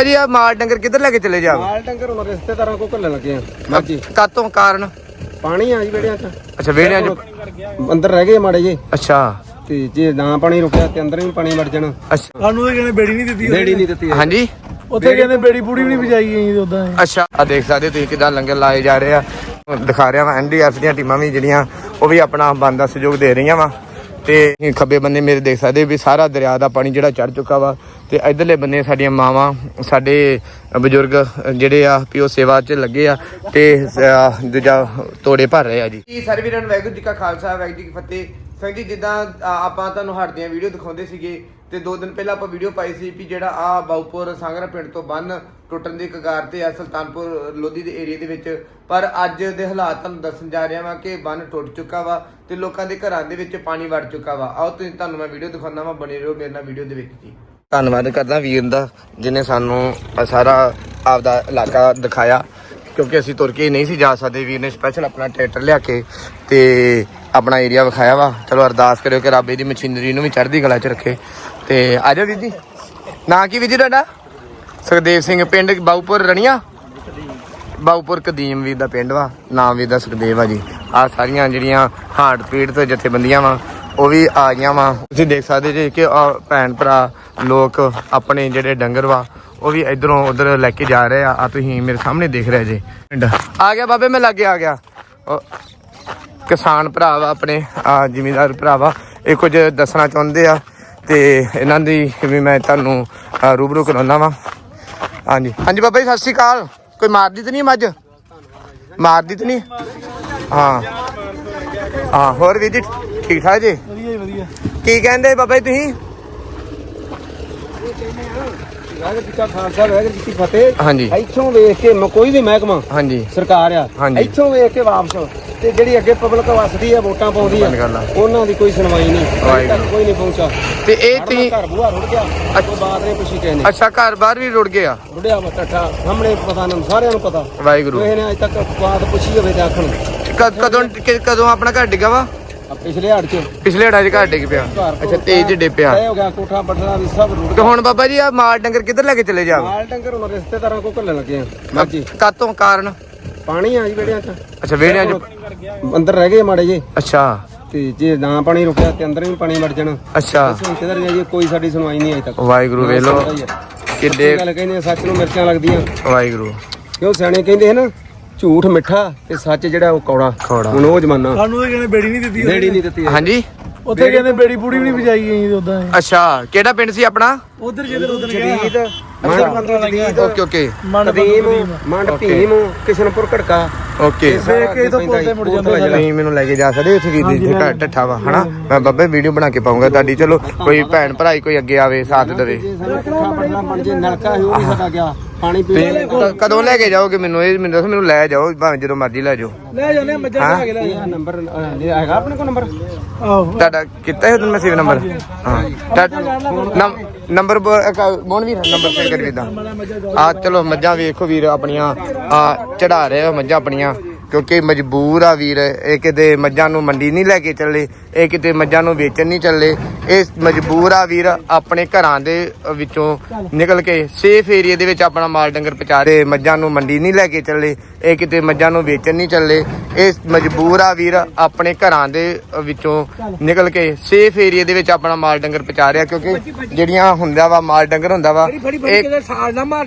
ਬਾਬਾ ਜੀ ਆ ਮਾਲ ਡੰਗਰ ਕਿੱਧਰ ਲੈ ਕੇ ਚਲੇ ਜਾ ਮਾਲ ਡੰਗਰ ਹੁਣ ਰਿਸ਼ਤੇਦਾਰਾਂ ਕੋ ਘੱਲਣ ਲੱਗੇ ਆ। ਮਾਜੀ ਕਾਤੋਂ ਕਾਰਨ? ਪਾਣੀ ਆ ਜੀ ਬੇੜਿਆਂ ਚ। ਅੱਛਾ ਵੇੜਿਆਂ ਚ? ਅੰਦਰ ਰਹਿ ਗਏ ਮਾੜੇ ਜੇ ਅੱਛਾ। ਤੇ ਜੇ ਨਾ ਪਾਣੀ ਰੁਕਿਆ ਤੇ ਅੰਦਰ ਵੀ ਪਾਣੀ ਵੜ ਜਾਣਾ। ਅੱਛਾ। ਸਾਨੂੰ ਤਾਂ ਕਹਿੰਦੇ ਬੇੜੀ ਨਹੀਂ ਦਿੱਤੀ ਬੇੜੀ ਨਹੀਂ ਦਿੱਤੀ ਹਾਂਜੀ। ਉੱਥੇ ਕਹਿੰਦੇ ਬੇੜੀ ਪੂੜੀ ਵੀ ਨਹੀਂ ਵਜਾਈ ਗਈ ਉਦਾਂ ਅੱਛਾ ਆ ਦੇਖ ਸਕਦੇ ਹੋ ਤੁਸੀਂ ਕਿਦਾਂ ਲੰਗਰ ਲਾਏ ਜਾ ਰਹੇ ਆ। ਦਿਖਾ ਰਿਹਾ ਵਾ ਐਨਡੀਐਫ ਦੀਆਂ ਟੀਮਾਂ ਵੀ ਜਿਹੜੀਆਂ ਉਹ ਵੀ ਆਪਣਾ ਬੰਦਾ ਸਹਿਯੋਗ ਦੇ ਰਹੀਆਂ ਵਾ। ਤੇ ਖੱਬੇ ਬੰਨੇ ਮੇਰੇ ਦੇਖ ਸਕਦੇ ਵੀ ਸਾਰਾ ਦਰਿਆ ਦਾ ਪਾਣੀ ਜਿਹੜਾ ਚੜ ਚੁੱਕਾ ਵਾ ਤੇ ਇਧਰਲੇ ਬੰਨੇ ਸਾਡੀਆਂ ਮਾਵਾਂ, ਸਾਡੇ ਬਜ਼ੁਰਗ ਜਿਹੜੇ ਆ ਵੀ ਉਹ ਸੇਵਾ 'ਚ ਲੱਗੇ ਆ ਤੇ ਦੂਜਾ ਤੋੜੇ ਭਰ ਰਹੇ ਆ ਜੀ। ਜੀ, ਸਾਰੇ ਵੀਰਾਂ ਨੂੰ ਵਾਹਿਗੁਰੂ ਜੀ ਕਾ ਖਾਲਸਾ, ਵਾਹਿਗੁਰੂ ਜੀ ਕੀ ਫਤਿਹ। ਸਿੰਘ ਜੀ ਜਿੱਦਾਂ ਆਪਾਂ ਤੁਹਾਨੂੰ ਹਟਦੀਆਂ ਵੀਡੀਓ ਦਿਖਾਉਂਦੇ ਸੀਗੇ ਤੇ ਦੋ ਦਿਨ ਪਹਿਲਾਂ ਆਪਾਂ ਵੀਡੀਓ ਪਾਈ ਸੀ ਵੀ ਜਿਹੜਾ ਆ ਬਾਉਪੁਰ ਸਾਂਗਰਾ ਪਿੰਡ ਤੋਂ ਬੰਨ ਟੁੱਟਣ ਦੀ ਕਗਾਰ ਤੇ ਆ ਸੁਲਤਾਨਪੁਰ ਲੋਧੀ ਦੇ ਏਰੀਆ ਦੇ ਵਿੱਚ। ਪਰ ਅੱਜ ਦੇ ਹਾਲਾਤ ਤੁਹਾਨੂੰ ਦੱਸਣ ਜਾ ਰਿਹਾ ਵਾਂ ਕਿ ਬੰਨ ਟੁੱਟ ਚੁੱਕਾ ਵਾ ਤੇ ਲੋਕਾਂ ਦੇ ਘਰਾਂ ਦੇ ਵਿੱਚ ਪਾਣੀ ਵੜ ਚੁੱਕਾ ਵਾ। ਆਓ ਤੁਸੀਂ ਤੁਹਾਨੂੰ ਮੈਂ ਵੀਡੀਓ ਦਿਖਾਉਣਾ ਵਾ, ਬਣੇ ਰਹੋ ਮੇਰੇ ਨਾਲ ਵੀਡੀਓ ਦੇ ਵਿੱਚ ਜੀ। ਧੰਨਵਾਦ ਕਰਦਾ ਵੀਰ ਦਾ ਜਿਨੇ ਸਾਨੂੰ ਸਾਰਾ ਆਪਦਾ ਇਲਾਕਾ ਦਿਖਾਇਆ, ਕਿਉਂਕਿ ਅਸੀਂ ਤੁਰ ਕੇ ਨਹੀਂ ਸੀ ਜਾ ਸਕਦੇ। ਵੀਰ ਨੇ ਸਪੈਸ਼ਲ ਆਪਣਾ ਟਰੈਕਟਰ ਲਿਆ ਕੇ ਤੇ ਆਪਣਾ ਏਰੀਆ ਵਿਖਾਇਆ ਵਾ। ਚਲੋ ਅਰਦਾਸ ਕਰਿਓ ਕਿ ਰੱਬ ਇਹਦੀ ਮਸ਼ੀਨਰੀ ਨੂੰ ਵੀ ਚੜ੍ਹਦੀ ਕਲਾ 'ਚ ਰੱਖੇ। ਤੇ ਆ ਜਾਓ ਵੀਰ ਜੀ। ਨਾਂ ਕੀ ਵੀਰ ਜੀ ਤੁਹਾਡਾ? ਸੁਖਦੇਵ ਸਿੰਘ, ਪਿੰਡ ਬਾਉਪੁਰ ਰਣੀਆਂ? ਬਾਉਪੁਰ ਕਦੀਮ ਵੀਰ ਦਾ ਪਿੰਡ ਵਾ। ਨਾਮ ਵੀਰ ਦਾ ਸੁਖਦੇਵ ਆ ਜੀ। ਆ ਸਾਰੀਆਂ ਜਿਹੜੀਆਂ ਹਾਰਟ ਪੀੜ ਤੇ ਜਥੇਬੰਦੀਆਂ ਵਾ, ਉਹ ਵੀ ਆ ਗਈਆਂ ਵਾ। ਤੁਸੀਂ ਦੇਖ ਸਕਦੇ ਜੀ ਕਿ ਭੈਣ ਭਰਾ ਲੋਕ ਆਪਣੇ ਜਿਹੜੇ ਡੰਗਰ ਵਾ, ਉਹ ਵੀ ਇਧਰੋਂ ਉਧਰ ਲੈ ਕੇ ਜਾ ਰਹੇ ਆ। ਆ ਤੁਸੀਂ ਮੇਰੇ ਸਾਹਮਣੇ ਦੇਖ ਰਹੇ ਜੇ। ਪਿੰਡ। ਆ ਗਿਆ ਬਾਬੇ, ਮੈਂ ਲੱਗੇ ਆ ਗਿਆ। ਕਿਸਾਨ ਭਰਾ ਵਾ ਆਪਣੇ ਆ ਜ਼ਿਮੀਂਦਾਰ ਭਰਾ ਵਾ। ਇਹ ਕੁਝ ਦੱਸਣਾ ਚਾਹੁੰਦੇ ਆ। ਤੇ ਇਹਨਾਂ ਦੀ ਵੀ ਮੈਂ ਤੁਹਾਨੂੰ ਰੂਬਰੂ ਕਰਾਉਣਾ ਵਾ। ਹਾਂਜੀ। ਹਾਂਜੀ ਬਾਬਾ ਜੀ ਸਤਿ ਸ਼੍ਰੀ ਅਕਾਲ। ਕੋਈ ਮਾਰਦੀ ਤੇ ਨਹੀਂ ਮੱਝ? ਮਾਰਦੀ ਤੇ ਨਹੀਂ? ਹਾਂ। ਹਾਂ ਹੋਰ ਵੀ ਜੀ ਠੀਕ ਠਾਕ ਜੀ? ਵਧੀਆ ਵਧੀਆ। ਕੀ ਕਹਿੰਦੇ ਬਾਬਾ ਜੀ ਤੁਸੀਂ? ਵਾਹਿਗੁਰੂ ਜੀ ਕਾ ਖਾਲਸਾ ਵਾਹਿਗੁਰੂ ਜੀ ਕੀ ਫਤਿਹ। ਹਾਂਜੀ। ਇੱਥੋਂ ਵੇਖ ਕੇ ਮ- ਕੋਈ ਵੀ ਮਹਿਕਮਾ ਹਾਂਜੀ। ਸਰਕਾਰ ਆ। ਇੱਥੋਂ ਵੇਖ ਕੇ ਵਾਪਸ ਤੇ ਜਿਹੜੀ ਅੱਗੇ ਪਬਲਿਕ ਵਸਦੀ ਆ ਵੋਟਾਂ ਪਾਉਂਦੀ ਆ। ਉਹਨਾਂ ਦੀ ਕੋਈ ਸੁਣਵਾਈ ਨਹੀਂ। ਅਜੇ ਵਾਹਿਗੁਰੂ। ਤੱਕ ਕੋਈ ਨਹੀਂ ਪਹੁੰਚਾ ਤੇ ਇਹ ਤੁਸੀਂ ਘਰ ਬੂਹਾ ਰੁੜ ਗਿਆ। ਉਹ ਬਾਤ ਨੇ ਪੁੱਛੀ ਕਹਿੰਦੇ। ਅੱਛਾ ਘਰ ਬਾਹਰ ਵੀ ਰੁੜ ਗਿਆ? ਰੁੜਿਆ ਵਾ ਟੱਠਾ ਸਾਹਮਣੇ ਪਤਾ ਨਾ ਸਾਰਿਆਂ ਨੂੰ ਪਤਾ। ਵਾਹਿਗੁਰੂ। ਕੋਈ ਨੇ ਅਜੇ ਤੱਕ ਬਾਤ ਪੁੱਛੀ ਹੋਵੇ ਤੇ ਆਖਣ। ਕਦ- ਕਦੋਂ ਆਪਣਾ ਘਰ ਡਿੱਗਾ ਵਾ? ਪਿਛਲੇ ਹੜ ਚ। ਪਿਛਲੇ ਹੜਾ 'ਚ ਘਰ ਡਿੱਗ ਪਿਆ। ਅੱਛਾ ਤੇਜ਼ ਡੇ ਪਿਆ। ਤੈ ਹੋ ਗਿਆ ਕੋਠਾ ਬੱਠਲਾ ਵੀ ਸਭ ਰੁੜ ਤੇ ਹੁਣ ਬਾਬਾ ਜੀ ਆ ਮਾਲ ਡੰਗਰ ਕਿੱਧਰ ਲੈ ਕੇ ਚਲੇ ਜਾ ਮਾਲ ਡੰਗਰ ਹੁਣ ਰਿਸ਼ਤੇਦਾਰਾਂ ਕੋ ਘੱਲਣ ਲੱਗੇ ਆ। ਮਾਜੀ ਕਾਤੋਂ ਕਾਰਨ? ਪਾਣੀ ਆ ਜੀ ਬੇੜਿਆਂ ਚ। ਅੱਛਾ ਵੇੜਿਆਂ 'ਚ ਅੰਦਰ ਰਹਿ ਗਏ ਮਾੜੇ ਜੇ। ਅੱਛਾ। ਤੇ ਜੇ ਨਾ ਪਾਣੀ ਰੁਕਿਆ ਤੇ ਅੰਦਰ ਵੀ ਪਾਣੀ ਵੜ ਜਾਣਾ। ਅੱਛਾ। ਅਸੀਂ ਕਿਧਰ ਜਾਈਏ ਕੋਈ ਸਾਡੀ ਸੁਣਵਾਈ ਨਹੀਂ ਅਜੇ ਤੱਕ। ਵਾਹਿਗੁਰੂ ਵੇਲੋ। ਕਿੱਡੇ ਇਹ ਗੱਲ ਕਹਿੰਦੇ ਆ, ਸੱਚ ਨੂੰ ਮਿਰਚਾਂ ਲੱਗਦੀਆਂ। ਵਾਹਿਗੁਰੂ। ਕਿਉਂ ਸਿਆਣੇ ਕਹਿੰਦੇ ਹੈ ਨਾ ਝੂਠ ਮਿੱਠਾ ਤੇ ਸੱਚ ਜਿਹੜਾ ਉਹ ਕੌੜਾ। ਕੌੜਾ। ਹੁਣ ਉਹ ਜ਼ਮਾਨਾ। ਸਾਨੂੰ ਤਾਂ ਕਹਿੰਦੇ ਬੇੜੀ ਨਹੀਂ ਦਿੱਤੀ ਬੇੜੀ ਨਹੀਂ ਦਿੱਤੀ। ਹਾਂਜੀ। ਉੱਥੇ ਕਹਿੰਦੇ ਬੇੜੀ ਪੂੜੀ ਵੀ ਨਹੀਂ ਵਜਾਈ ਗਈ ਉਦਾਂ। ਅੱਛਾ ਕਿਹੜਾ ਪਿੰਡ ਸੀ ਆਪਣਾ? ਉਧਰ ਜਿੱਧਰ ਉਧਰ ਜਦੀਦ ਮੰਡ ਓਕੇ ਓਕੇ। ਮਨ ਕਦੀਮ ਮੰਡ ਭੀਮ। ਕਿਸ਼ਨਪੁਰ ਘੜਕਾ। ਓਕੇ। ਵੇਖ ਕੇ ਇਹ ਤੋਂ ਪੁੱਛਦੇ ਮੁੜ ਜਾਂਦੇ ਸਾਰੇ। ਨਹੀਂ ਮੈਨੂੰ ਲੈ ਕੇ ਜਾ ਸਕਦੇ ਉੱਥੇ ਟੱਠਾ ਵਾ ਹਨਾ? ਮੈਂ ਬੱਬੇ ਵੀਡੀਓ ਬਣਾ ਕੇ ਪਾਉਂਗਾ ਤੁਹਾਡੀ ਚਲੋ ਕੋਈ ਭੈਣ ਭਰਾਈ ਕੋਈ ਅੱਗੇ ਆਵੇ ਸਾਥ ਦੇਵੇ। ਨਲਕਾ ਉਹ ਵੀ ਸਾਡਾ ਗਿਆ। ਪਾਣੀ ਪੀ ਕਦੋਂ ਲੈ ਕੇ ਜਾਓਗੇ ਮੈਨੂੰ? ਇਹ ਮੈਨੂੰ ਦੱਸੋ ਮੈਨੂੰ ਲੈ ਜਾਓ ਭਾਵੇਂ ਜਦੋਂ ਮਰਜ਼ੀ ਲੈ ਜਾਓ। ਲੈ ਆ, ਮੱਝਾਂ ਹਾਂ? ਲਾ ਕੇ ਲੈ ਇਹ ਨੰਬਰ ਹੈਗਾ ਆਪਣੇ ਕੋਲ ਨੰਬਰ? ਆਹੋ। ਤੁਹਾਡਾ ਕੀਤਾ ਹੈ ਤੁਹਾਨੂੰ ਮੈਸੇਜ ਨੰਬਰ? ਹਾਂ। ਤੁਹਾਡਾ ਨੰਬਰ ਮੋਹਨ ਵੀਰ ਨੰਬਰ ਸੇਵ ਕਰ ਵੀਦਾ ਆ ਚਲੋ ਮੱਝਾਂ ਵੇਖੋ ਵੀਰ ਆਪਣੀਆਂ ਆ ਚੜਾ ਰਹੇ ਮੱਝਾਂ ਆਪਣੀਆਂ। ਕਿਉਂਕਿ ਮਜਬੂਰ ਆ ਵੀਰ ਇਹ ਕਿਤੇ ਮੱਝਾਂ ਨੂੰ ਮੰਡੀ ਨਹੀਂ ਲੈ ਕੇ ਚੱਲੇ ਇਹ ਕਿਤੇ ਮੱਝਾਂ ਨੂੰ ਵੇਚਣ ਨਹੀਂ ਚੱਲੇ। ਇਹ ਮਜਬੂਰ ਆ ਵੀਰ ਆਪਣੇ ਘਰਾਂ ਦੇ ਵਿੱਚੋਂ ਨਿਕਲ ਕੇ ਸੇਫ ਏਰੀਆ ਦੇ ਵਿੱਚ ਆਪਣਾ ਮਾਲ ਡੰਗਰ ਪਹੁੰਚਾ ਰਹੇ ਮੱਝਾਂ ਨੂੰ ਮੰਡੀ ਨਹੀਂ ਲੈ ਕੇ ਚੱਲੇ ਇਹ ਕਿਤੇ ਮੱਝਾਂ ਨੂੰ ਵੇਚਣ ਨਹੀਂ ਚੱਲੇ। ਇਹ ਮਜਬੂਰ ਆ ਵੀਰ ਆਪਣੇ ਘਰਾਂ ਦੇ ਵਿੱਚੋਂ ਨਿਕਲ ਕੇ ਸੇਫ ਏਰੀਆ ਦੇ ਵਿੱਚ ਆਪਣਾ ਮਾਲ ਡੰਗਰ ਪਹੁੰਚਾ ਰਿਹਾ ਕਿਉਂਕਿ ਜਿਹੜੀਆਂ ਹੁੰਦਾ ਵਾ ਮਾਲ ਡੰਗਰ ਹੁੰਦਾ ਵਾ ਇਹ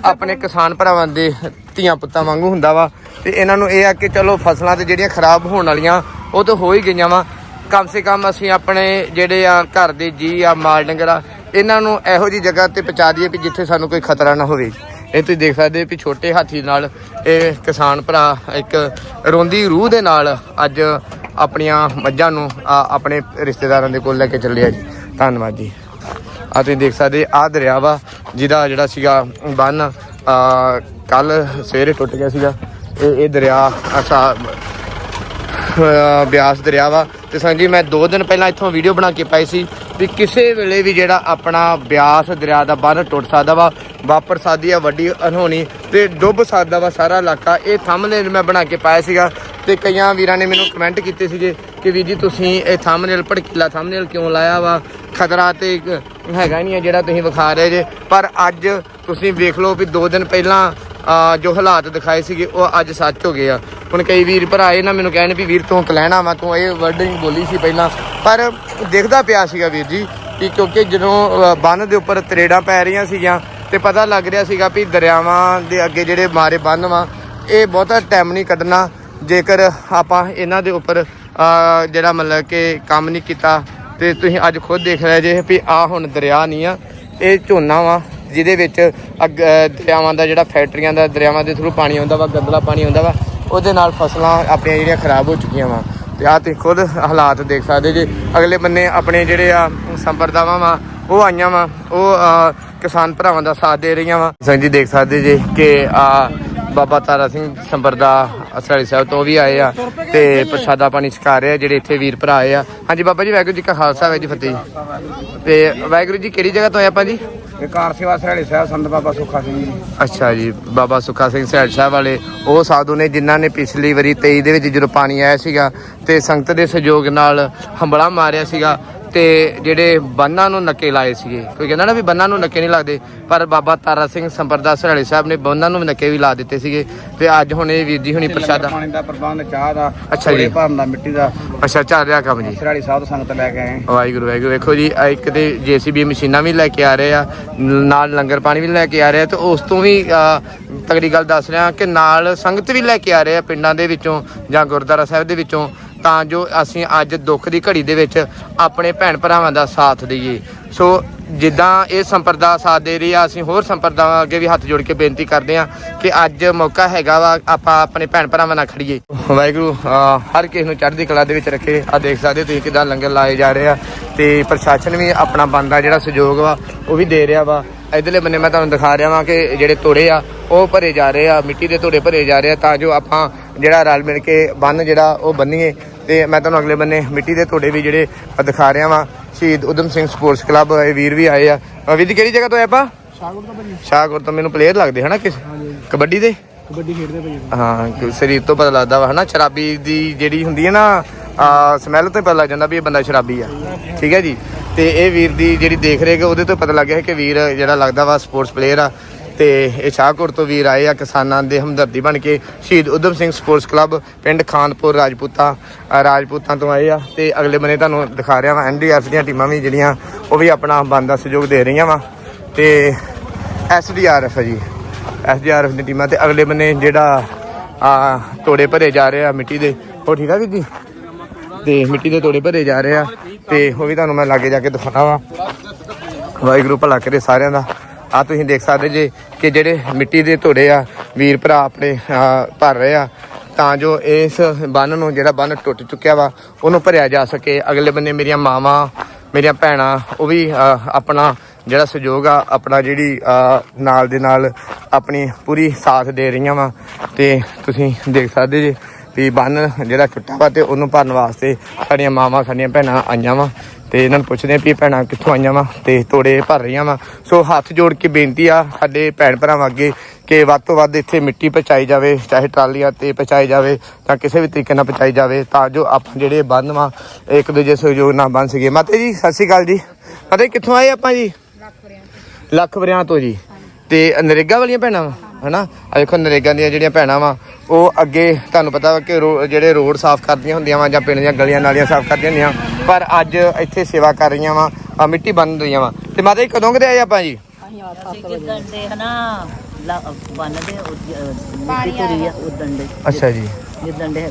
ਆਪਣੇ ਕਿਸਾਨ ਭਰਾਵਾਂ ਦੇ ਧੀਆਂ ਪੁੱਤਾਂ ਵਾਂਗੂ ਹੁੰਦਾ ਵਾ। ਤੇ ਇਹਨਾਂ ਨੂੰ ਇਹ ਆ ਕਿ ਚਲੋ ਫਸਲਾਂ ਤੇ ਜਿਹੜੀਆਂ ਖਰਾਬ ਹੋਣ ਵਾਲੀਆਂ, ਉਹ ਤਾਂ ਹੋ ਹੀ ਗਈਆਂ ਵਾ। ਕਮ ਸੇ ਕਮ ਅਸੀਂ ਆਪਣੇ ਜਿਹੜੇ ਆ ਘਰ ਦੇ ਜੀ ਆ, ਮਾਲ ਡੰਗਰ ਆ, ਇਹਨਾਂ ਨੂੰ ਇਹੋ ਜੀ ਜਗ੍ਹਾ ਤੇ ਪਹੁੰਚਾ ਦਈਏ ਵੀ ਜਿੱਥੇ ਸਾਨੂੰ ਕੋਈ ਖਤਰਾ ਨਾ ਹੋਵੇ। ਇਹ ਤੁਸੀਂ ਦੇਖ ਸਕਦੇ ਵੀ ਛੋਟੇ ਹਾਥੀ ਨਾਲ ਇਹ ਕਿਸਾਨ ਭਰਾ ਇੱਕ ਰੋਂਦੀ ਰੂਹ ਦੇ ਨਾਲ ਅੱਜ ਆਪਣੀਆਂ ਮੱਝਾਂ ਨੂੰ ਆਪਣੇ ਰਿਸ਼ਤੇਦਾਰਾਂ ਦੇ ਕੋਲ ਲੈ ਕੇ ਚੱਲਿਆ ਜੀ। ਧੰਨਵਾਦ ਜੀ। ਆ ਤੁਸੀਂ ਦੇਖ ਸਕਦੇ ਆ ਦਰਿਆ ਵਾ, ਜਿਹਦਾ ਜਿਹੜਾ ਸੀਗਾ ਬੰਨ ਕੱਲ ਸਵੇਰੇ ਟੁੱਟ ਗਿਆ ਸੀਗਾ। ਇਹ ਇਹ ਦਰਿਆ, ਅਸਾ ਬਿਆਸ ਦਰਿਆ ਵਾ। ਤੇ ਸੰਗ ਜੀ, ਮੈਂ 2 ਦਿਨ ਪਹਿਲਾਂ ਇੱਥੋਂ ਵੀਡੀਓ ਬਣਾ ਕੇ ਪਾਈ ਸੀ ਵੀ ਕਿਸੇ ਵੇਲੇ ਵੀ ਜਿਹੜਾ ਆਪਣਾ ਬਿਆਸ ਦਰਿਆ ਦਾ ਬੰਨ ਟੁੱਟ ਸਕਦਾ ਵਾ, ਵਾਪਰ ਸਕਦੀ ਆ ਵੱਡੀ ਅਨਹੋਣੀ ਤੇ ਡੁੱਬ ਸਕਦਾ ਵਾ ਸਾਰਾ ਇਲਾਕਾ। ਇਹ ਥੰਬਨੇਲ ਮੈਂ ਬਣਾ ਕੇ ਪਾਇਆ ਸੀਗਾ ਤੇ ਕਈਆਂ ਵੀਰਾਂ ਨੇ ਮੈਨੂੰ ਕਮੈਂਟ ਕੀਤੇ ਸੀਗੇ ਕਿ ਵੀਰ ਜੀ, ਤੁਸੀਂ ਇਹ ਥੰਬਨੇਲ ਭੜਕੀਲਾ ਥੰਬਨੇਲ ਕਿਉਂ ਲਾਇਆ ਵਾ? ਖਤਰਾ ਤੇ ਹੈਗਾ ਨਹੀਂ ਆ ਜਿਹੜਾ ਤੁਸੀਂ ਵਿਖਾ ਰਹੇ ਜੇ। ਪਰ ਅੱਜ ਤੁਸੀਂ ਵੇਖ ਲਓ ਵੀ 2 ਦਿਨ ਪਹਿਲਾਂ ਜੋ ਹਾਲਾਤ ਦਿਖਾਏ ਸੀਗੇ, ਉਹ ਅੱਜ ਸੱਚ ਹੋ ਗਏ ਆ। ਹੁਣ ਕਈ ਵੀਰ ਭਰਾ ਇਹ ਨਾ ਮੈਨੂੰ ਕਹਿਣ ਵੀ, ਵੀਰ, ਤੂੰ ਕਲਹਿਣਾ ਵਾ, ਤੂੰ ਇਹ ਵਰਡਿੰਗ ਬੋਲੀ ਸੀ ਪਹਿਲਾਂ। ਪਰ ਦੇਖਦਾ ਪਿਆ ਸੀਗਾ ਵੀਰ ਜੀ ਕਿ ਕਿਉਂਕਿ ਜਦੋਂ ਬੰਨ ਦੇ ਉੱਪਰ ਤਰੇੜਾਂ ਪੈ ਰਹੀਆਂ ਸੀਗੀਆਂ ਤੇ ਪਤਾ ਲੱਗ ਰਿਹਾ ਸੀਗਾ ਵੀ ਦਰਿਆਵਾਂ ਦੇ ਅੱਗੇ ਜਿਹੜੇ ਮਾਰੇ ਬੰਨ ਵਾ, ਇਹ ਬਹੁਤਾ ਟਾਈਮ ਨਹੀਂ ਕੱਢਣਾ। ਜੇਕਰ ਆਪਾਂ ਇਹਨਾਂ ਦੇ ਉੱਪਰ ਜਿਹੜਾ ਮਤਲਬ ਕਿ ਕੰਮ ਨਹੀਂ ਕੀਤਾ ਤੇ ਤੁਸੀਂ ਅੱਜ ਖੁਦ ਦੇਖ ਰਹੇ ਜੇ ਵੀ ਆ ਹੁਣ ਦਰਿਆ ਨਹੀਂ ਆ, ਇਹ ਝੋਨਾ ਵਾ। ਜਿਹਦੇ ਵਿੱਚ ਅੱਗ- ਦਰਿਆਵਾਂ ਦਾ ਜਿਹੜਾ ਫੈਕਟਰੀਆਂ ਦਾ ਦਰਿਆਵਾਂ ਦੇ ਥਰੂ ਪਾਣੀ ਆਉਂਦਾ ਵਾ, ਗੰਦਲਾ ਪਾਣੀ ਆਉਂਦਾ ਵਾ, ਉਹਦੇ ਨਾਲ ਫਸਲਾਂ ਆਪਣੀਆਂ ਜਿਹੜੀਆਂ ਖਰਾਬ ਹੋ ਚੁੱਕੀਆਂ ਵਾ। ਤੇ ਆ ਤੁਸੀਂ ਖੁਦ ਹਾਲਾਤ ਦੇਖ ਸਕਦੇ ਜੇ। ਅਗਲੇ ਬੰਨੇ ਆਪਣੇ ਜਿਹੜੇ ਆ ਸੰਪਰਦਾਵਾਂ ਵਾ, ਉਹ ਆਈਆਂ ਵਾ, ਉਹ ਕਿਸਾਨ ਭਰਾਵਾਂ ਦਾ ਸਾਥ ਦੇ ਰਹੀਆਂ ਵਾ। ਸੰਗ ਜੀ ਦੇਖ ਸਕਦੇ ਜੇ ਕਿ ਆ ਬਾਬਾ ਤਾਰਾ ਸਿੰਘ ਸੰਪਰਦਾ ਅਸਰਾਲੀ ਸਾਹਿਬ ਤੋਂ ਵੀ ਆਏ ਆ ਤੇ ਪ੍ਰਸ਼ਾਦਾ ਪਾਣੀ ਛਕਾ ਰਹੇ ਆ, ਜਿਹੜੇ ਇੱਥੇ ਵੀਰ ਭਰਾ ਆਏ ਆ। ਹਾਂਜੀ ਬਾਬਾ ਜੀ, ਵਾਹਿਗੁਰੂ ਜੀ ਕਾ ਖਾਲਸਾ, ਵਾਹਿਗੁਰੂ ਜੀ ਫਤਿਹ। ਜੀ। ਤੇ ਵਾਹਿਗੁਰੂ ਜੀ ਕਿਹੜੀ ਜਗ੍ਹਾ ਤੋਂ ਆਏ ਆਪਾਂ ਜੀ? ਇਹ ਕਾਰ ਸੇਵਾ ਸਰਾਲੇ ਸਾਹਿਬ, ਸੰਤ ਬਾਬਾ ਸੁੱਖਾ ਸਿੰਘ ਜੀ। ਅੱਛਾ ਜੀ, ਬਾਬਾ ਸੁੱਖਾ ਸਿੰਘ ਸਹਿਜ ਸਾਹਿਬ ਵਾਲੇ। ਉਹ ਸਾਧੂ ਨੇ, ਜਿਨ੍ਹਾਂ ਨੇ ਪਿਛਲੀ ਵਾਰੀ 23 ਦੇ ਵਿੱਚ ਜਦੋਂ ਪਾਣੀ ਆਇਆ ਸੀਗਾ ਤੇ ਸੰਗਤ ਦੇ ਸਹਿਯੋਗ ਨਾਲ ਹੰਬਲਾ ਮਾਰਿਆ ਸੀਗਾ। ਤੇ ਜਿਹੜੇ ਬੰਨਾਂ ਨੂੰ ਨੱਕੇ ਲਾਏ ਸੀਗੇ। ਕੋਈ ਕਹਿੰਦਾ ਨਾ ਵੀ ਬੰਨਾਂ ਨੂੰ ਨੱਕੇ ਨਹੀਂ ਲੱਗਦੇ ਪਰ ਬਾਬਾ ਤਾਰਾ ਸਿੰਘ ਸੰਪਰਦਾ ਸਰਾਲੇ ਸਾਹਿਬ ਨੇ ਬੰਨਾਂ ਨੂੰ ਨੱਕੇ ਵੀ ਲਾ ਦਿੱਤੇ ਸੀਗੇ ਤੇ ਅੱਜ ਹੁਣ ਇਹ ਵੀਰ ਜੀ ਹੁਣੀ ਪ੍ਰਸ਼ਾਦਾ ਪਾਣੀ ਦਾ ਪ੍ਰਬੰਧ ਚਾਹ ਦਾ ਅੱਛਾ ਜੀ। ਭਰਨ ਦਾ ਮਿੱਟੀ ਦਾ। ਅੱਛਾ ਚੱਲ ਰਿਹਾ ਕੰਮ ਜੀ। ਸਰਾਲੀ ਸਾਹਿਬ ਤੋਂ ਸੰਗਤ ਲੈ ਕੇ ਆਏ। ਵਾਹਿਗੁਰੂ ਵਾਹਿਗੁਰੂ। ਵੇਖੋ ਜੀ ਇੱਕ ਤੇ ਜੀਸੀਬੀ ਮਸ਼ੀਨਾਂ ਵੀ ਲੈ ਕੇ ਆ ਰਹੇ ਆ ਨਾਲ ਲੰਗਰ ਪਾਣੀ ਵੀ ਲੈ ਕੇ ਆ ਰਹੇ ਆ ਤੇ ਉਸ ਤੋਂ ਵੀ ਤਗੜੀ ਗੱਲ ਦੱਸ ਰਿਹਾ ਕਿ ਨਾਲ ਸੰਗਤ ਵੀ ਲੈ ਕੇ ਆ ਰਹੇ ਆ ਪਿੰਡਾਂ ਦੇ ਵਿੱਚੋਂ ਜਾਂ ਗੁਰਦੁਆਰਾ ਸਾਹਿਬ ਦੇ ਵਿੱਚੋਂ। ਤਾਂ ਜੋ ਅਸੀਂ ਅੱਜ ਦੁੱਖ ਦੀ ਘੜੀ ਦੇ ਵਿੱਚ ਆਪਣੇ ਭੈਣ ਭਰਾਵਾਂ ਦਾ ਸਾਥ ਦਈਏ। ਸੋ ਜਿੱਦਾਂ ਇਹ ਸੰਪਰਦਾ ਸਾਥ ਦੇ ਰਹੀ ਆ, ਅਸੀਂ ਹੋਰ ਸੰਪਰਦਾਵਾਂ ਅੱਗੇ ਵੀ ਹੱਥ ਜੋੜ ਕੇ ਬੇਨਤੀ ਕਰਦੇ ਆ ਕਿ ਅੱਜ ਮੌਕਾ ਹੈਗਾ ਵਾ, ਆਪਾਂ ਆਪਣੇ ਭੈਣ ਭਰਾਵਾਂ ਨਾਲ ਖੜੀਏ ਵਾਹਿਗੁਰੂ ਹਰ ਕਿਸੇ ਨੂੰ ਚੜ੍ਹਦੀ ਕਲਾ ਦੇ ਵਿੱਚ ਰੱਖੇ। ਆ ਦੇਖ ਸਕਦੇ ਤੁਸੀਂ ਕਿਦਾਂ ਲੰਗਰ ਲਾਏ ਜਾ ਰਹੇ ਆ ਤੇ ਪ੍ਰਸ਼ਾਸਨ ਵੀ ਆਪਣਾ ਬੰਦਾ ਜਿਹੜਾ ਸਹਿਯੋਗ ਵਾ, ਉਹ ਵੀ ਦੇ ਰਿਹਾ ਵਾ। ਇਧਰਲੇ ਬੰਨੇ ਮੈਂ ਤੁਹਾਨੂੰ ਦਿਖਾ ਰਿਹਾ ਵਾਂ ਕਿ ਜਿਹੜੇ ਤੋੜੇ ਆ, ਉਹ ਭਰੇ ਜਾ ਰਹੇ ਆ, ਮਿੱਟੀ ਦੇ ਤੋੜੇ ਭਰੇ ਜਾ ਰਹੇ ਆ ਤਾਂ ਜੋ ਆਪਾਂ ਜਿਹੜਾ ਰਲ ਮਿਲ ਕੇ ਬੰਨ ਜਿਹੜਾ, ਉਹ ਬੰਨੀਏ। ਤੇ ਮੈਂ ਤੁਹਾਨੂੰ ਅਗਲੇ ਬੰਨੇ ਮਿੱਟੀ ਦੇ ਤੋੜੇ ਵੀ ਜਿਹੜੇ ਦਿਖਾ ਰਿਹਾ ਵਾਂ ਸ਼ਹੀਦ ਉਦਮ ਸਿੰਘ ਸਪੋਰਟਸ ਕਲੱਬ ਇਹ ਵੀਰ ਵੀ ਆਏ ਆ। ਵੀਰ ਜੀ ਕਿਹੜੀ ਜਗ੍ਹਾ ਤੋਂ ਆਏ ਆਪਾਂ? ਸ਼ਾਗੁਰ ਤਾਂ ਭਾਜੀ। ਸ਼ਾਹਕੋਟ ਤੋਂ ਮੈਨੂੰ ਪਲੇਅਰ ਲੱਗਦੇ ਹਨਾ ਕਿਸ? ਕਬੱਡੀ ਦੇ? ਕਬੱਡੀ ਖੇਡਦੇ ਭਾਜੀ ਹਾਂ ਸਰੀਰ ਤੋਂ ਪਤਾ ਲੱਗਦਾ ਵਾ ਹਨਾ ਸ਼ਰਾਬੀ ਦੀ ਜਿਹੜੀ ਹੁੰਦੀ ਹੈ ਨਾ ਆ ਸਮੈਲ ਤੋਂ ਪਤਾ ਲੱਗ ਜਾਂਦਾ ਵੀ ਇਹ ਬੰਦਾ ਸ਼ਰਾਬੀ ਆ। ਠੀਕ ਹੈ ਜੀ? ਤੇ ਇਹ ਵੀਰ ਦੀ ਜਿਹੜੀ ਦੇਖ ਰੇਖ ਉਹਦੇ ਤੋਂ ਪਤਾ ਲੱਗ ਗਿਆ ਕਿ ਵੀਰ ਜਿਹੜਾ ਲੱਗਦਾ ਵਾ ਸਪੋਰਟਸ ਪਲੇਅਰ ਆ। ਤੇ ਇਹ ਸ਼ਾਹਕੋਟ ਤੋਂ ਵੀਰ ਆਏ ਆ ਕਿਸਾਨਾਂ ਦੇ ਹਮਦਰਦੀ ਬਣ ਕੇ ਸ਼ਹੀਦ ਉਦਮ ਸਿੰਘ ਸਪੋਰਟਸ ਕਲੱਬ ਪਿੰਡ ਖਾਨਪੁਰ ਰਾਜਪੂਤਾ ਰਾਜਪੂਤਾਂ ਤੋਂ ਆਏ ਆ ਤੇ ਅਗਲੇ ਬੰਨੇ ਤੁਹਾਨੂੰ ਦਿਖਾ ਰਿਹਾ ਵਾਂ ਐਨਡੀਆਰਐਫ ਦੀਆਂ ਟੀਮਾਂ ਵੀ ਜਿਹੜੀਆਂ ਉਹ ਵੀ ਆਪਣਾ ਬੰਦਾ ਸਹਿਯੋਗ ਦੇ ਰਹੀਆਂ ਵਾ ਤੇ ਐਸਡੀਆਰਐਫ ਹੈ ਜੀ ਐਸਡੀਆਰਐਫ ਦੀ ਟੀਮਾਂ ਤੇ ਅਗਲੇ ਬੰਨੇ ਜਿਹੜਾ ਆ ਤੋੜੇ ਭਰੇ ਜਾ ਰਹੇ ਆ ਮਿੱਟੀ ਦੇ ਉਹ ਠੀਕ ਆ ਵੀਰ ਜੀ? ਤੇ ਮਿੱਟੀ ਦੇ ਤੋੜੇ ਭਰੇ ਜਾ ਰਹੇ ਆ ਤੇ ਉਹ ਵੀ ਤੁਹਾਨੂੰ ਮੈਂ ਲਾਗੇ ਜਾ ਕੇ ਦਿਖਾਉਣਾ ਵਾ। ਵਾਹਿਗੁਰੂ ਭਲਾ ਕਰੇ ਸਾਰਿਆਂ ਦਾ। ਆ ਤੁਸੀਂ ਦੇਖ ਸਕਦੇ ਜੇ ਕਿ ਜਿਹੜੇ ਮਿੱਟੀ ਦੇ ਧੋੜੇ ਆ, ਵੀਰ ਭਰਾ ਆਪਣੇ ਭਰ ਰਹੇ ਆ, ਤਾਂ ਜੋ ਇਸ ਬੰਨ ਨੂੰ ਜਿਹੜਾ ਬੰਨ ਟੁੱਟ ਚੁੱਕਿਆ ਵਾ, ਉਹਨੂੰ ਭਰਿਆ ਜਾ ਸਕੇ। ਅਗਲੇ ਬੰਨੇ ਮੇਰੀਆਂ ਮਾਵਾਂ, ਮੇਰੀਆਂ ਭੈਣਾਂ, ਉਹ ਵੀ ਆਪਣਾ ਜਿਹੜਾ ਸਹਿਯੋਗ ਆ, ਆਪਣਾ ਜਿਹੜੀ ਨਾਲ ਦੇ ਨਾਲ ਆਪਣੀ ਪੂਰੀ ਸਾਥ ਦੇ ਰਹੀਆਂ ਵਾ। ਤੇ ਤੁਸੀਂ ਦੇਖ ਸਕਦੇ ਜੇ ਵੀ ਬੰਨ ਜਿਹੜਾ ਟੁੱਟਾ ਵਾ ਤੇ ਉਹਨੂੰ ਭਰਨ ਵਾਸਤੇ ਸਾਡੀਆਂ ਮਾਵਾਂ, ਸਾਡੀਆਂ ਭੈਣਾਂ ਆਈਆਂ ਵਾ। ਤੇ ਇਹਨਾਂ ਨੂੰ ਪੁੱਛਦੇ ਆ ਵੀ ਭੈਣਾਂ ਕਿੱਥੋਂ ਆਈਆਂ ਵਾ ਤੇ ਤੋੜੇ ਭਰ ਰਹੀਆਂ ਵਾ। ਸੋ ਹੱਥ ਜੋੜ ਕੇ ਬੇਨਤੀ ਆ ਸਾਡੇ ਭੈਣ ਭਰਾਵਾਂ ਅੱਗੇ ਕਿ ਵੱਧ ਤੋਂ ਵੱਧ ਇੱਥੇ ਮਿੱਟੀ ਪਹੁੰਚਾਈ ਜਾਵੇ ਚਾਹੇ ਟਰਾਲੀਆਂ ਤੇ ਪਹੁੰਚਾਈ ਜਾਵੇ ਤਾਂ ਕਿਸੇ ਵੀ ਤਰੀਕੇ ਨਾਲ ਪਹੁੰਚਾਈ ਜਾਵੇ ਤਾਂ ਜੋ ਆਪਾਂ ਜਿਹੜੇ ਬੰਨ ਵਾ ਇੱਕ ਦੂਜੇ ਸਹਿਯੋਗ ਨਾਲ ਬਣ ਸਕੀਏ। ਮਾਤੇ ਜੀ ਸਤਿ ਸ਼੍ਰੀ ਅਕਾਲ ਜੀ। ਮਾਤੇ ਕਿੱਥੋਂ ਆਏ ਆਪਾਂ ਜੀ? ਲੱਖ ਵਰਿਆਂ ਤੋਂ ਜੀ। ਤੇ ਨਰੇਗਾ ਵਾਲੀਆਂ ਭੈਣਾਂ ਵਾ? ਹਨਾ? ਆ ਦੇਖੋ ਨਰੇਗਾ ਦੀਆਂ ਜਿਹੜੀਆਂ ਭੈਣਾਂ ਵਾ ਉਹ ਅੱਗੇ ਤੁਹਾਨੂੰ ਪਤਾ ਵਾ ਕਿ ਰੋ- ਜਿਹੜੇ ਰੋਡ ਸਾਫ਼ ਕਰਦੀਆਂ ਹੁੰਦੀਆਂ ਵਾ ਜਾਂ ਪਿੰਡ ਦੀਆਂ ਗਲੀਆਂ ਨਾਲੀਆਂ ਸਾਫ਼ ਕਰਦੀਆਂ ਹੁੰਦੀਆਂ ਪਰ ਅੱਜ ਇੱਥੇ ਸੇਵਾ ਕਰ ਰਹੀਆਂ ਵਾ ਆ ਮਿੱਟੀ ਬੰਨ ਰਹੀਆਂ ਵਾ। ਤੇ ਮਾਤਾ ਜੀ ਕਦੋਂ ਕਦੇ ਆਏ ਆਪਾਂ ਜੀ? ਅਸੀਂ ਜਿੱਦਣ ਦੇ ਹਨਾ ਬੰਨਦੇ ਮਿੱਟੀ ਤੁਰੀ ਆ ਉਦਣ ਦੇ। ਅੱਛਾ ਜੀ। ਜਿੱਦਣ ਦੇ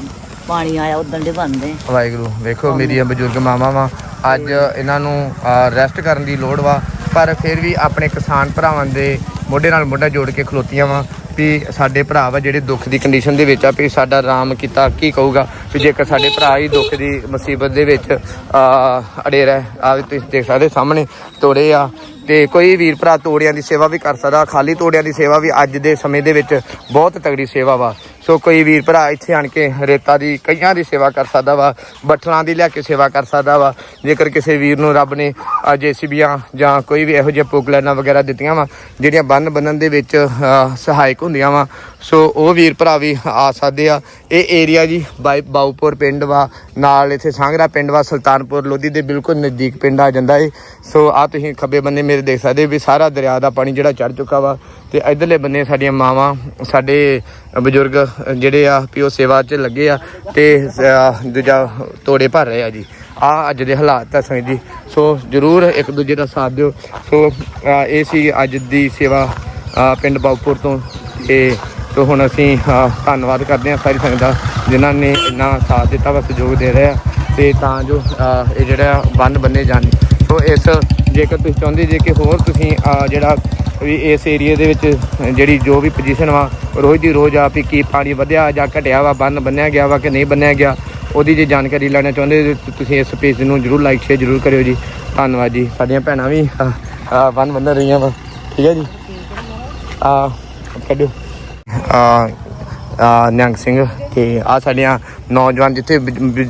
ਪਾਣੀ ਆਇਆ ਉਦਣ ਦੇ ਬੰਨਦੇ ਵਾਹਿਗੁਰੂ ਵੇਖੋ ਮੇਰੀਆਂ ਬਜ਼ੁਰਗ ਮਾਵਾਂ ਵਾ ਅੱਜ ਇਹਨਾਂ ਨੂੰ ਰੈਸਟ ਕਰਨ ਦੀ ਲੋੜ ਵਾ ਪਰ ਫਿਰ ਵੀ ਆਪਣੇ ਕਿਸਾਨ ਭਰਾਵਾਂ ਦੇ ਮੋਢੇ ਨਾਲ ਮੋਢਾ ਜੋੜ ਕੇ ਖਲੋਤੀਆਂ ਵਾ ਵੀ ਸਾਡੇ ਭਰਾ ਵਾ ਜਿਹੜੇ ਦੁੱਖ ਦੀ ਕੰਡੀਸ਼ਨ ਦੇ ਵਿੱਚ ਆ ਵੀ ਸਾਡਾ ਆਰਾਮ ਕੀਤਾ, ਕੀ ਕਹੂਗਾ? ਵੀ ਜੇਕਰ ਸਾਡੇ ਭਰਾ ਹੀ ਦੁੱਖ ਦੀ ਮੁਸੀਬਤ ਦੇ ਵਿੱਚ, ਆ, ਅੜੇ ਰਹਿ, ਆ ਵੀ ਤੁਸੀਂ ਦੇਖ ਸਕਦੇ ਸਾਹਮਣੇ ਤੋੜੇ ਆ। ਤੇ ਕੋਈ ਵੀਰ ਭਰਾ ਤੋੜਿਆਂ ਦੀ ਸੇਵਾ ਵੀ ਕਰ ਸਕਦਾ, ਖਾਲੀ ਤੋੜਿਆਂ ਦੀ ਸੇਵਾ ਵੀ ਅੱਜ ਦੇ ਸਮੇਂ ਦੇ ਵਿੱਚ ਬਹੁਤ ਤਗੜੀ ਸੇਵਾ ਵਾ। ਸੋ ਕੋਈ ਵੀਰ ਭਰਾ ਇੱਥੇ ਆਣ ਕੇ ਰੇਤਾ ਦੀ, ਕਈਆਂ ਦੀ ਸੇਵਾ ਕਰ ਸਕਦਾ ਵਾ, ਬੱਠਲਾਂ ਦੀ ਲਿਆ ਕੇ ਸੇਵਾ ਕਰ ਸਕਦਾ ਵਾ। ਜੇਕਰ ਕਿਸੇ ਵੀਰ ਨੂੰ ਰੱਬ ਨੇ ਜੇਸੀਬੀਆਂ ਜਾਂ ਕੋਈ ਵੀ ਇਹੋ ਜਿਹੇ ਪੁਗਲੈਨਾਂ ਵਗੈਰਾ ਦਿੱਤੀਆਂ ਵਾ, ਜਿਹੜੀਆਂ ਬੰਨ ਬੰਨਣ ਦੇ ਵਿੱਚ ਸਹਾਇਕ ਹੁੰਦੀਆਂ ਵਾ। ਸੋ ਉਹ ਵੀਰ ਭਰਾ ਵੀ ਆ ਸਕਦੇ ਆ। ਇਹ ਏਰੀਆ ਜੀ ਬਾਈ ਬਾਉਪੁਰ ਪਿੰਡ ਵਾ, ਨਾਲ ਇੱਥੇ ਸਾਂਗਰਾ ਪਿੰਡ ਵਾ, ਸੁਲਤਾਨਪੁਰ ਲੋਧੀ ਦੇ ਬਿਲਕੁਲ ਨਜ਼ਦੀਕ ਪਿੰਡ ਆ ਜਾਂਦਾ ਏ। ਸੋ ਆ ਤੁਸੀਂ ਖੱਬੇ ਬੰਨੇ ਮੇਰੇ ਦੇਖ ਸਕਦੇ ਵੀ ਸਾਰਾ ਦਰਿਆ ਦਾ ਪਾਣੀ ਜਿਹੜਾ ਚੜ ਚੁੱਕਾ ਵਾ। ਤੇ ਇਧਰਲੇ ਬੰਨੇ ਸਾਡੀਆਂ ਮਾਵਾਂ, ਸਾਡੇ ਬਜ਼ੁਰਗ ਜਿਹੜੇ ਆ, ਵੀ ਉਹ ਸੇਵਾ 'ਚ ਲੱਗੇ ਆ ਤੇ ਦੂਜਾ ਤੋੜੇ ਭਰ ਰਹੇ ਆ ਜੀ। ਆ ਅੱਜ ਦੇ ਹਾਲਾਤ ਤਾਂ ਸੰਗਤ ਜੀ। ਸੋ ਜਰੂਰ ਇੱਕ ਦੂਜੇ ਦਾ ਸਾਥ ਦਿਓ। ਸੋ ਇਹ ਸੀ ਅੱਜ ਦੀ ਸੇਵਾ ਪਿੰਡ ਬਾਉਪੁਰ ਤੋਂ। ਤੇ, ਸੋ ਹੁਣ ਅਸੀਂ ਧੰਨਵਾਦ ਕਰਦੇ ਹਾਂ ਸਾਰੀ ਸੰਗਤ ਦਾ, ਜਿਨ੍ਹਾਂ ਨੇ ਇੰਨਾ ਸਾਥ ਦਿੱਤਾ ਵਾ, ਸਹਿਯੋਗ ਦੇ ਰਿਹਾ ਆ। ਤੇ ਤਾਂ ਜੋ ਇਹ ਜਿਹੜਾ ਬੰਨ ਬੰਨੇ ਜਾਣ। ਸੋ ਇਸ, ਜੇਕਰ ਤੁਸੀਂ ਚਾਹੁੰਦੇ ਜੇ ਕਿ ਹੋਰ ਤੁਸੀਂ ਜਿਹੜਾ ਵੀ ਇਸ ਏਰੀਆ ਦੇ ਵਿੱਚ ਜਿਹੜੀ ਜੋ ਵੀ ਪੋਜੀਸ਼ਨ ਵਾ ਰੋਜ਼ ਦੀ ਰੋਜ਼ ਆ ਵੀ ਕੀ ਪਾਣੀ ਵਧਿਆ ਜਾਂ ਘਟਿਆ ਵਾ ਬੰਨ ਬੰਨਿਆ ਗਿਆ ਵਾ ਕਿ ਨਹੀਂ ਬੰਨਿਆ ਗਿਆ ਉਹਦੀ ਜੇ ਜਾਣਕਾਰੀ ਲੈਣਾ ਚਾਹੁੰਦੇ ਤੁਸੀਂ ਇਸ ਪੇਜ ਨੂੰ ਜਰੂਰ ਲਾਈਕ ਸ਼ੇਅਰ ਜਰੂਰ ਕਰਿਓ ਜੀ। ਧੰਨਵਾਦ ਜੀ। ਸਾਡੀਆਂ ਭੈਣਾਂ ਵੀ ਅਹ, ਅਹ, ਬੰਨ ਬੰਨ ਰਹੀਆਂ ਵਾ। ਠੀਕ ਹੈ ਜੀ? ਆ ਕੱਢੋ ਆ ਨਿਹੰਗ ਸਿੰਘ। ਤੇ ਆ ਸਾਡੀਆਂ ਨੌਜਵਾਨ ਜਿੱਥੇ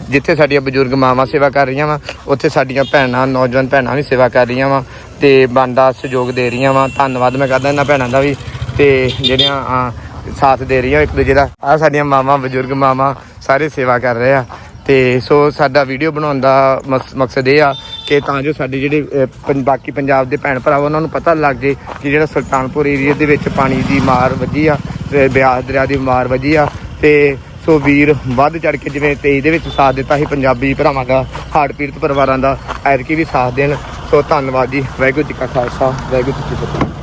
ਜਿੱਥੇ ਸਾਡੀਆਂ ਬਜ਼ੁਰਗ ਮਾਵਾਂ ਸੇਵਾ ਕਰ ਰਹੀਆਂ ਵਾ, ਉੱਥੇ ਸਾਡੀਆਂ ਭੈਣਾਂ, ਨੌਜਵਾਨ ਭੈਣਾਂ ਵੀ ਸੇਵਾ ਕਰ ਰਹੀਆਂ ਵਾ ਤੇ ਬੰਦਾ ਸਹਿਯੋਗ ਦੇ ਰਹੀਆਂ ਵਾ। ਧੰਨਵਾਦ ਮੈਂ ਕਰਦਾ ਇਹਨਾਂ ਭੈਣਾਂ ਦਾ ਵੀ ਤੇ ਜਿਹੜੀਆਂ ਸਾਥ ਦੇ ਰਹੀਆਂ ਇੱਕ ਦੂਜੇ ਦਾ। ਆ ਸਾਡੀਆਂ ਮਾਵਾਂ, ਬਜ਼ੁਰਗ ਮਾਵਾਂ ਸਾਰੇ ਸੇਵਾ ਕਰ ਰਹੇ ਆ ਤੇ ਸੋ ਸਾਡਾ ਵੀਡੀਓ ਬਣਾਉਣ ਦਾ ਮਕਸ- ਮਕਸਦ ਇਹ ਆ ਕਿ ਤਾਂ ਜੋ ਸਾਡੇ ਜਿਹੜੇ ਬਾਕੀ ਪੰਜਾਬ ਦੇ ਭੈਣ ਭਰਾ ਉਹਨਾਂ ਨੂੰ ਪਤਾ ਲੱਗ ਜੇ ਕਿ ਜਿਹੜਾ ਸੁਲਤਾਨਪੁਰ ਏਰੀਆ ਦੇ ਵਿੱਚ ਪਾਣੀ ਦੀ ਮਾਰ ਵੱਜੀ ਆ ਤੇ ਬਿਆਸ ਦਰਿਆ ਦੀ ਮਾਰ ਵੱਜੀ ਆ ਤੇ ਸੋ ਵੀਰ, ਵੱਧ ਚੜ ਕੇ ਜਿਵੇਂ 23 ਦੇ ਵਿੱਚ ਸਾਥ ਦਿੱਤਾ ਸੀ ਪੰਜਾਬੀ ਭਰਾਵਾਂ ਦਾ ਹੜ੍ਹ ਪੀੜਤ ਪਰਿਵਾਰਾਂ ਦਾ, ਐਤਕੀ ਵੀ ਸਾਥ ਦੇਣ। ਸੋ ਧੰਨਵਾਦ ਜੀ। ਵਾਹਿਗੁਰੂ ਜੀ ਕਾ ਖਾਲਸਾ, ਵਾਹਿਗੁਰੂ ਜੀ ਕੀ ਫਤਿਹ।